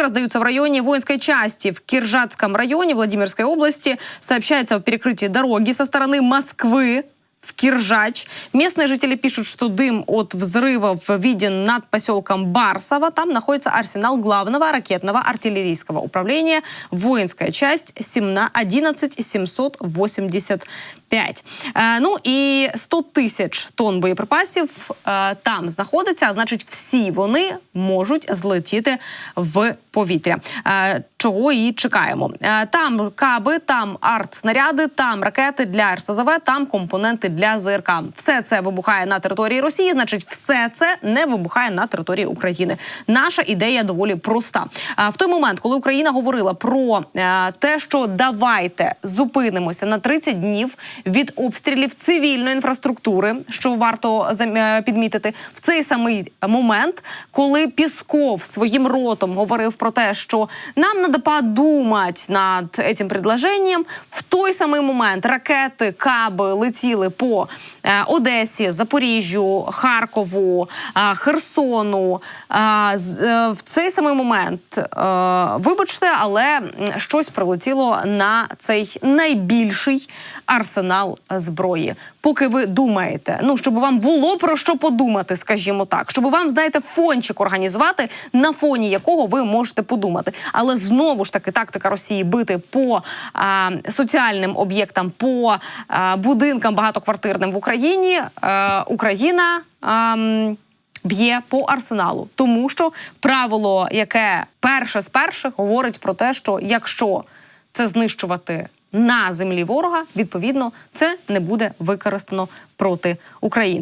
Взрывы раздаются в районе воинской части в Киржатском районе Владимирской области. Сообщается о перекрытии дороги со стороны Москвы в Киржач. Местные жители пишут, что дым от взрывов виден над поселком Барсово. Там находится арсенал главного ракетного артиллерийского управления. Воинская часть 17 11785. Е, ну і 100 тисяч тонн боєприпасів е, там знаходиться. А значить, всі вони можуть злетіти в повітря. Е, чого і чекаємо. Е, Там каби, там артснаряди, там ракети для РСЗВ, там компоненти для ЗРК. Все це вибухає на території Росії. Значить, все це не вибухає на території України. Наша ідея доволі проста. А в той момент, коли Україна говорила про е, те, що давайте зупинимося на 30 днів від обстрілів цивільної інфраструктури, що варто е, підмітити, в цей самий момент, коли Пісков своїм ротом говорив про те, що нам треба подумати над цим предложенням, той самий момент ракети, каби летіли по е, Одесі, Запоріжжю, Харкову, е, Херсону. Е, в цей самий момент, вибачте, але щось прилетіло на цей найбільший арсенал зброї. Поки ви думаєте, ну щоб вам було про що подумати, скажімо так, щоб вам знаєте фончик організувати, на фоні якого ви можете подумати. Але знову ж таки тактика Росії бити по а, соціальним об'єктам, по а, будинкам багатоквартирним в Україні. Е, Україна. А, Б'є по арсеналу, тому що правило, яке перше з перших говорить про те, що якщо це знищувати на землі ворога, відповідно це не буде використано проти України.